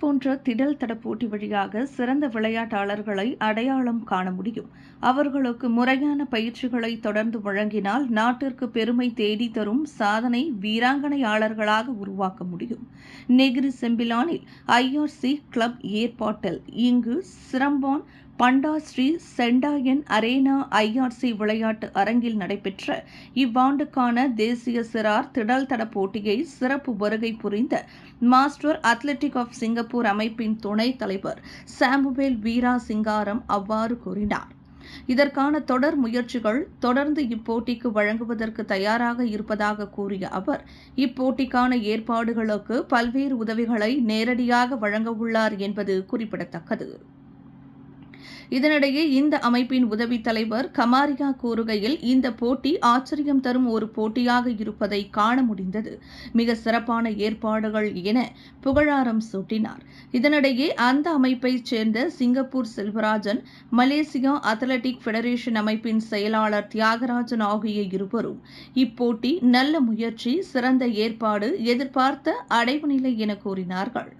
போன்ற திடல் தட போட்டி வழியாக சிறந்த விளையாட்டாளர்களை அடையாளம் காண முடியும். அவர்களுக்கு முறையான பயிற்சிகளை தொடர்ந்து வழங்கினால் நாட்டிற்கு பெருமை தேடி தரும் சாதனை வீராங்கனையாளர்களாக உருவாக்க முடியும். நெகிரி செம்பிலானில் ஐஆர்சி கிளப் ஏற்பாட்டில் இங்கு Seremban Bandar Sri Sendayan arena IRC விளையாட்டு அரங்கில் நடைபெற்ற இவ்வாண்டுக்கான தேசிய சிறார் திடல் தட போட்டியை சிறப்பு வருகை புரிந்த மாஸ்டர் அத்லெட்டிக் ஆஃப் சிங்கப்பூர் அமைப்பின் துணைத் தலைவர் சாமுவேல் வீரா சிங்காரம் அவ்வாறு கூறினார். இதற்கான தொடர் முயற்சிகள் தொடர்ந்து இப்போட்டிக்கு வழங்குவதற்கு தயாராக இருப்பதாக கூறிய அவர் இப்போட்டிக்கான ஏற்பாடுகளுக்கு பல்வேறு உதவிகளை நேரடியாக வழங்கவுள்ளார் என்பது குறிப்பிடத்தக்கது. இதனிடையே இந்த அமைப்பின் உதவித் தலைவர் கமாரியா கூறுகையில் இந்த போட்டி ஆச்சரியம் தரும் ஒரு போட்டியாக இருப்பதை காண முடிந்தது. மிக சிறப்பான ஏற்பாடுகள் என புகழாரம் சூட்டினார். இதனிடையே அந்த அமைப்பைச் சேர்ந்த Singapore Selvarajan Malaysia athletic federation அமைப்பின் செயலாளர் தியாகராஜன் ஆகிய இருவரும் இப்போட்டி நல்ல முயற்சி சிறந்த ஏற்பாடு எதிர்பார்த்த அடைவு நிலை என கூறினார்கள்.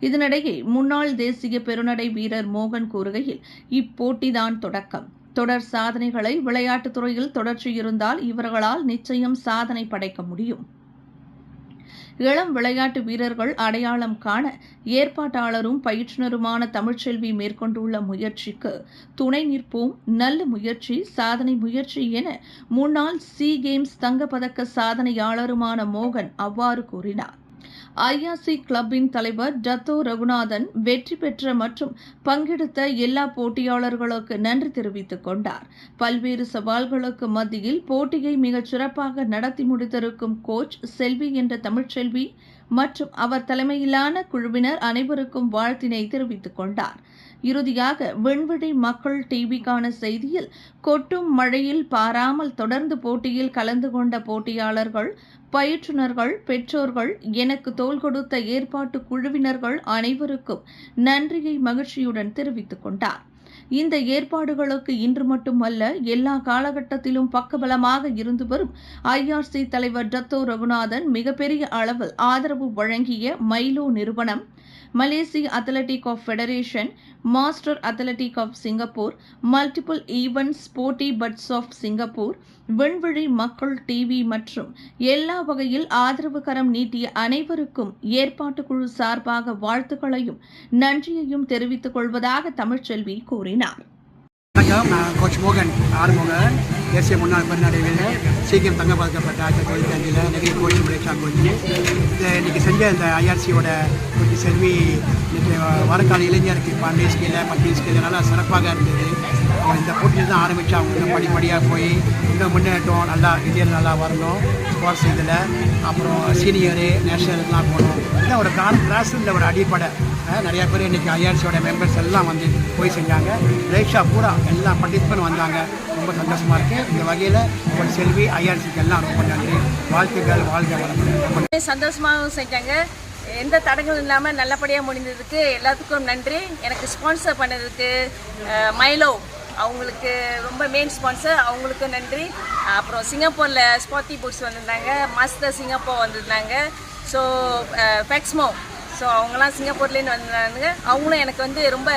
இதனிடையே முன்னாள் தேசிய பெருநடை வீரர் மோகன் கூறுகையில் இப்போட்டிதான் தொடக்கம். தொடர் சாதனைகளை விளையாட்டுத் துறையில் தொடர்ச்சி இருந்தால் இவர்களால் நிச்சயம் சாதனை படைக்க முடியும். இளம் விளையாட்டு வீரர்கள் அடையாளம் காண ஏற்பாட்டாளரும் பயிற்றுனருமான தமிழ்ச்செல்வி மேற்கொண்டுள்ள முயற்சிக்கு துணை நிற்போம். நல்ல முயற்சி சாதனை முயற்சி என முன்னாள் சி கேம்ஸ் தங்கப்பதக்க சாதனையாளருமான மோகன் அவ்வாறு கூறினார். ஐஆர்சி கிளப்பின் தலைவர் டத்தோ ரகுநாதன் வெற்றி பெற்ற மற்றும் பங்கெடுத்த எல்லா போட்டியாளர்களுக்கு நன்றி தெரிவித்துக் கொண்டார். பல்வேறு சவால்களுக்கு மத்தியில் போட்டியை மிகச் சிறப்பாக நடத்தி முடித்திருக்கும் கோச் செல்வி என்ற தமிழ்ச்செல்வி மற்றும் அவர் தலைமையிலான குழுவினர் அனைவருக்கும் வாழ்த்தினை தெரிவித்துக் கொண்டார். இறுதியாக விண்வெளி மக்கள் டிவிக்கான செய்தியில் கொட்டும் மழையில் பாராமல் தொடர்ந்து போட்டியில் கலந்து கொண்ட போட்டியாளர்கள் பயிற்றுனர்கள் பெற்றோர்கள் எனக்கு தோள் கொடுத்த ஏற்பாட்டு குழுவினர்கள் அனைவருக்கும் நன்றியை மகிழ்ச்சியுடன் தெரிவித்துக் கொண்டார். இந்த ஏற்பாடுகளுக்கு இன்று மட்டுமல்ல எல்லா காலகட்டத்திலும் பக்கபலமாக இருந்து வரும் ஐஆர்சி தலைவர் டத்தோ ரகுநாதன் மிகப்பெரிய அளவில் ஆதரவு வழங்கிய மைலோ நிறுவனம் Malaysian athletic of federation master athletic of Singapore multiple event sporty buds of Singapore விண்வெளி மக்கள் டிவி மற்றும் எல்லா வகையில் ஆதரவு கரம் நீட்டிய அனைவருக்கும் ஏற்பாட்டு குழு சார்பாக வாழ்த்துக்களையும் நன்றியையும் தெரிவித்துக் கொள்வதாக தமிழ்ச்செல்வி கூறினார். வணக்கம். நான் கோச் மோகன் ஆறுமுகன் மோகன். தேசிய முன்னாள் பெருநாடு சீக்கிரம் தங்க பதக்கப்பட்ட ஆயிரத்தி தொள்ளாயிரத்தி அஞ்சில் நிறைய கோயில் முறைச்சா கோச்சு இந்த இன்னைக்கு செஞ்ச இந்த ஐஆர்சியோட கொஞ்சம் செல்வி இன்னைக்கு வரக்கால இளைஞருக்கு பன்னெண்டு ஸ்கேல பத்து ஸ்கேல நல்லா சிறப்பாக இருந்தது. அவங்க இந்த போட்டியில் தான் ஆரம்பித்து அவங்க இன்னும் படிப்படியாக போய் இன்னும் முன்னேற்றம் நல்லா இந்தியாவில் நல்லா வரணும். ஸ்போர்ட்ஸ் இதில். அப்புறம் சீனியரு நேஷனலுக்குலாம் போகணும். இல்லை ஒரு கிராஸ் கிராஸ் இல்லை ஒரு அடிப்படை. நிறைய பேர் இன்றைக்கி ஐஆர்சியோட மெம்பர்ஸ் எல்லாம் வந்து போய் செஞ்சாங்க. ரேஷா பூரா எல்லாம் பார்ட்டிசிபெண்ட் வந்தாங்க. ரொம்ப சந்தோஷமாக இருக்குது இந்த வகையில் ஒரு செல்வி ஐஆர்சிக்கு எல்லாம் ரொம்ப நன்றி. வாழ்த்துக்கள் வாழ்க வளமுடன். சந்தோஷமாகவும் செஞ்சாங்க. எந்த தடங்களும் இல்லாமல் நல்லபடியாக முடிந்ததுக்கு எல்லாத்துக்கும் நன்றி. எனக்கு ஸ்பான்சர் பண்ணதுக்கு மைலோ அவங்களுக்கு ரொம்ப மெயின் ஸ்பான்சர் அவங்களுக்கு நன்றி. அப்புறம் சிங்கப்பூரில் ஸ்பாட்டி புக்ஸ் வந்திருந்தாங்க. மாஸ்டர் சிங்கப்பூர் வந்திருந்தாங்க. ஸோ ஃபெக்ஸ்மோ ஸோ அவங்களாம் சிங்கப்பூர்லேருந்து வந்தாங்க. அவங்களும் எனக்கு வந்து ரொம்ப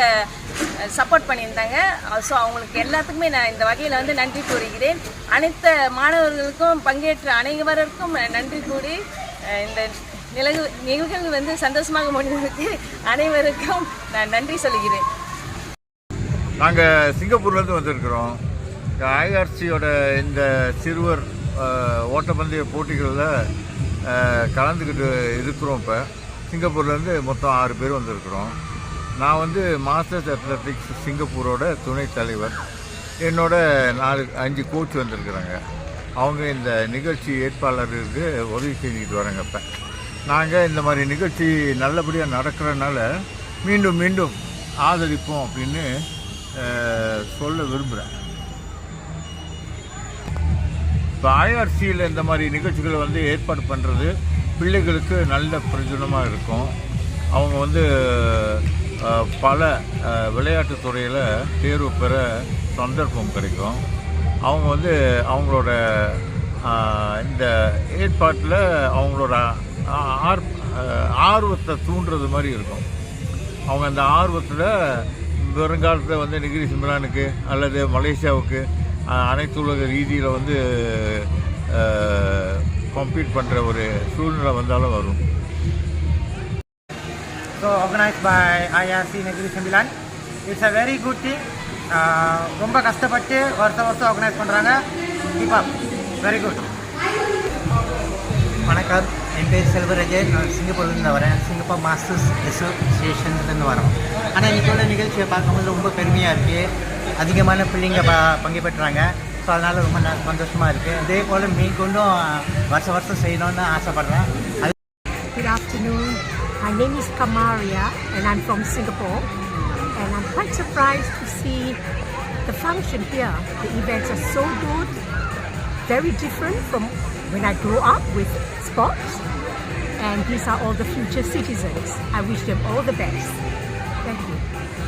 சப்போர்ட் பண்ணியிருந்தாங்க. ஸோ அவங்களுக்கு எல்லாத்துக்குமே நான் இந்த வகையில் வந்து நன்றி கூறுகிறேன். அனைத்து மாணவர்களுக்கும் பங்கேற்ற அனைவருக்கும் நன்றி கூறி இந்த நிலவு நிகழ்வு வந்து சந்தோஷமாக முடிந்ததுக்கு அனைவருக்கும் நான் நன்றி சொல்கிறேன். நாங்கள் சிங்கப்பூர்லேருந்து வந்திருக்கிறோம். ஐஆர்சியோட இந்த சிறுவர் ஓட்டப்பந்தய போட்டிகளில் கலந்துக்கிட்டு இருக்கிறோம் இப்போ. சிங்கப்பூர்லேருந்து மொத்தம் ஆறு பேர் வந்திருக்கிறோம். நான் வந்து மாஸ்டர்ஸ் அத்லட்டிக்ஸ் சிங்கப்பூரோட துணைத் தலைவர். என்னோட நாலு அஞ்சு கோச் வந்திருக்கிறாங்க. அவங்க இந்த நிகழ்ச்சி ஏற்பாளருக்கு உதவி செஞ்சுக்கிட்டு வராங்க இப்போ நாங்கள் இந்த மாதிரி நிகழ்ச்சி நல்லபடியாக நடக்கிறனால மீண்டும் மீண்டும் ஆதரிப்போம் அப்படின்னு சொல்ல விரும்புகிறேன் இப்போ ஐஆர்சியில் இந்த மாதிரி நிகழ்ச்சிகளை வந்து ஏற்பாடு பண்ணுறது பிள்ளைகளுக்கு நல்ல பிரயோஜனமாக இருக்கும். அவங்க வந்து பல விளையாட்டு துறையில் தேர்வு பெற சந்தர்ப்பம் கிடைக்கும். அவங்க வந்து அவங்களோட இந்த ஏற்பாட்டில் அவங்களோட ஆர் ஆர்வத்தை தூண்டுறது மாதிரி இருக்கும். அவங்க அந்த ஆர்வத்தில் வருங்காலத்தில் வந்து நெகிரி சிம்ரானுக்கு அல்லது மலேசியாவுக்கு அனைத்து உலக ரீதியில் வந்து கம்பீட் பண்ணுற ஒரு சூழ்நிலை வந்தாலும் வரும். Organized by IRC Negeri Sembilan. It's a very good thing. Uh, ரொம்ப கஷ்டப்பட்டு வருஷம் வருஷம் ஆர்கனைஸ் பண்ணுறாங்க கீப் அப் வெரி குட் வணக்கம். என் பேர் செல்வராஜன். நான் சிங்கப்பூர்லேருந்து வரேன். சிங்கப்பூர் மாஸ்டர்ஸ் அசோசியேஷன்லேருந்து வரோம் ஆனால் இன்னைக்கு உள்ள நிகழ்ச்சியை பார்க்கும்போது ரொம்ப பெருமையாக இருக்குது அதிகமான பிள்ளைங்க ப பங்கு பெற்றாங்க. So அதனால் ரொம்ப ந- சந்தோஷமாக இருக்குது அதே போல் மீன்கொண்டும் வருஷம் வருஷம் செய்யணும்னு ஆசைப்பட்றேன் அது Good afternoon. My name is Kamaria and I'm from Singapore. And I'm quite surprised to see the function here. The events are so good, very different from when I grew up with sports. And these are all the future citizens. I wish them all the best. Thank you.